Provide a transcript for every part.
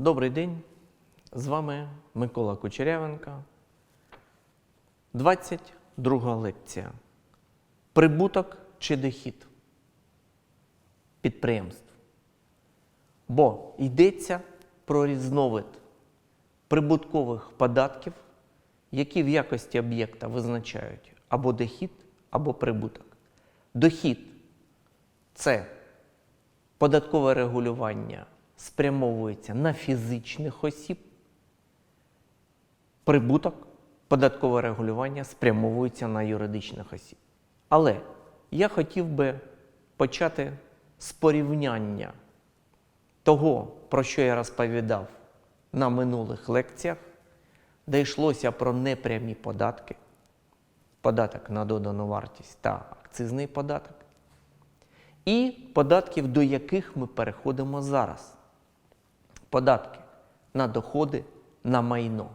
Добрий день. З вами Микола Кучерявенко. 22 лекція. Прибуток чи дохід підприємств. Бо йдеться про різновид прибуткових податків, які в якості об'єкта визначають або дохід, або прибуток. Дохід це податкове регулювання спрямовується на фізичних осіб. Прибуток, податкове регулювання спрямовується на юридичних осіб. Але я хотів би почати з порівняння того, про що я розповідав на минулих лекціях, де йшлося про непрямі податки, податок на додану вартість та акцизний податок, і податків, до яких ми переходимо зараз. Податки на доходи, на майно.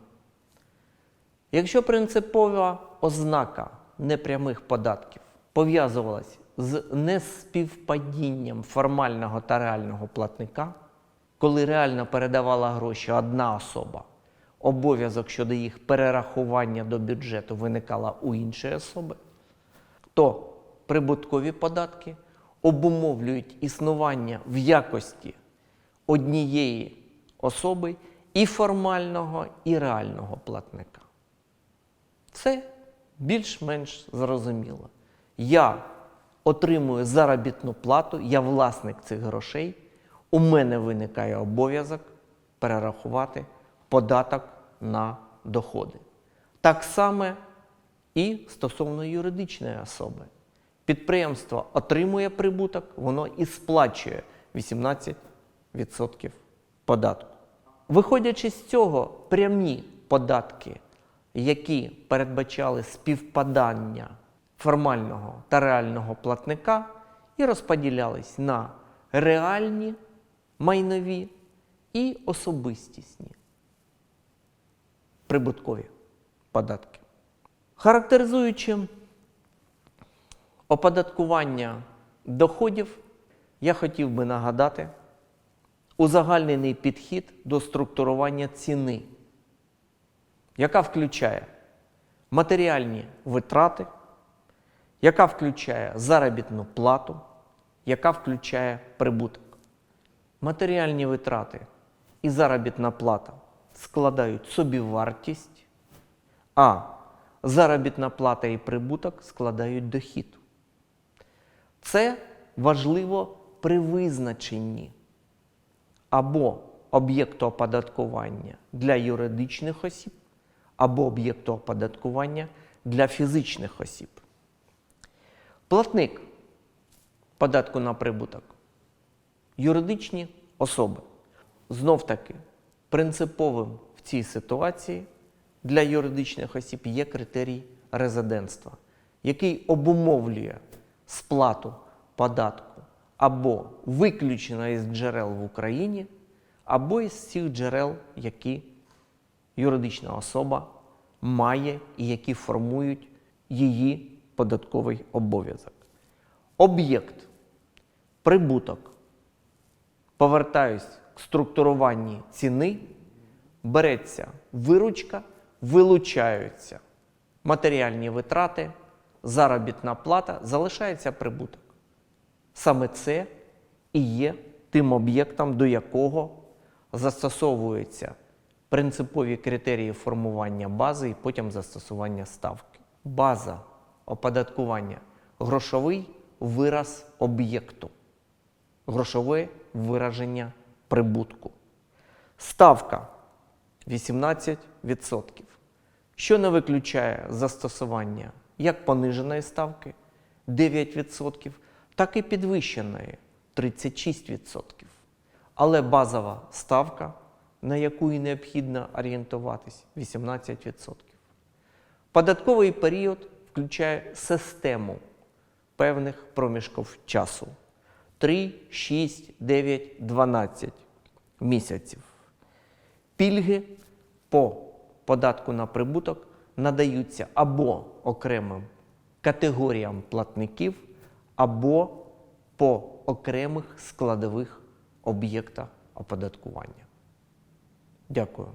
Якщо принципова ознака непрямих податків пов'язувалась з неспівпадінням формального та реального платника, коли реально передавала гроші одна особа, обов'язок щодо їх перерахування до бюджету виникала у іншої особи, то прибуткові податки обумовлюють існування в якості однієї особи і формального, і реального платника. Це більш-менш зрозуміло. Я отримую заробітну плату, я власник цих грошей, у мене виникає обов'язок перерахувати податок на доходи. Так само і стосовно юридичної особи. Підприємство отримує прибуток, воно і сплачує 18% податку. Виходячи з цього, прямі податки, які передбачали співпадання формального та реального платника, і розподілялись на реальні майнові і особистісні прибуткові податки. Характеризуючи оподаткування доходів, я хотів би нагадати узагальнений підхід до структурування ціни, яка включає матеріальні витрати, яка включає заробітну плату, яка включає прибуток. Матеріальні витрати і заробітна плата складають собівартість, а заробітна плата і прибуток складають дохід. Це важливо при визначенні або об'єкту оподаткування для юридичних осіб, або об'єкту оподаткування для фізичних осіб. Платник податку на прибуток юридичні особи. Знов таки, принциповим в цій ситуації для юридичних осіб є критерій резидентства, який обумовлює сплату податку або виключено із джерел в Україні, або із всіх джерел, які юридична особа має і які формують її податковий обов'язок. Об'єкт, прибуток, повертаюсь к структуруванні ціни, береться виручка, вилучаються матеріальні витрати, заробітна плата, залишається прибуток. Саме це і є тим об'єктом, до якого застосовуються принципові критерії формування бази і потім застосування ставки. База оподаткування грошовий вираз об'єкту, грошове вираження прибутку. Ставка 18%, що не виключає застосування як пониженої ставки 9%, так і підвищеної 36%. Але базова ставка, на яку і необхідно орієнтуватись, 18%. Податковий період включає систему певних проміжків часу 3, 6, 9, 12 місяців. Пільги по податку на прибуток надаються або окремим категоріям платників, або по окремих складових об'єкта оподаткування. Дякую.